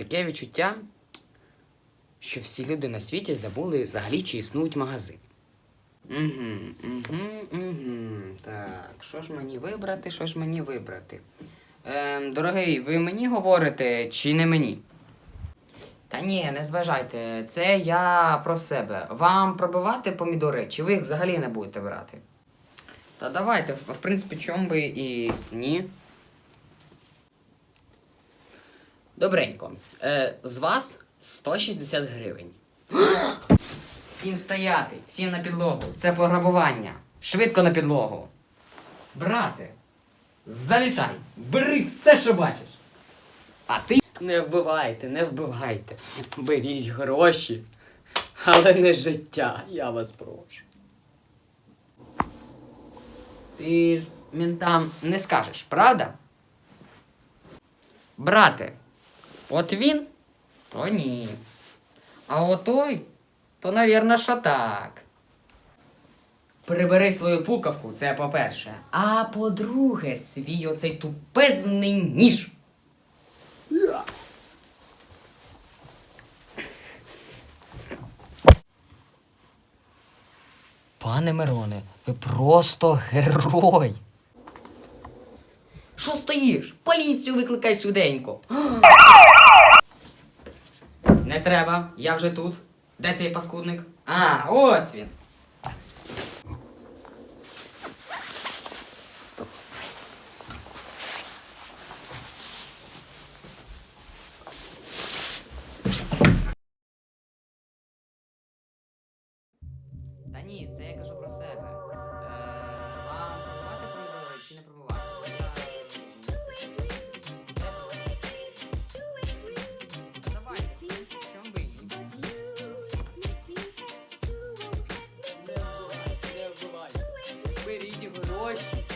Таке відчуття, що всі люди на світі забули взагалі, чи існують магазини. Угу, угу, угу. Так, що ж мені вибрати, що ж мені вибрати? Ем, дорогий, ви мені говорите чи не мені? Та ні, не зважайте, це я про себе. Вам пробивати помідори, чи ви їх взагалі не будете брати? Та давайте, в принципі, чому би і ні. Добренько. Е, з вас 160 гривень. Всім стояти, всім на підлогу. Це пограбування. Швидко на підлогу. Брате, залітай, бери все, що бачиш. А ти. Не вбивайте, не вбивайте. Беріть гроші, але не життя, я вас прошу. Ти ж ментам не скажеш, правда? Брате, от він, то ні. А отой, то, навірно, що так. Прибери свою пукавку, це по-перше. А по-друге, свій оцей тупезний ніж. Пане Мироне, ви просто герой. Що стоїш? Поліцію викликай швиденько. Не треба, я вже тут. Де цей паскудник? А, ось він. Стоп. Та ні, це я кажу про себе. Не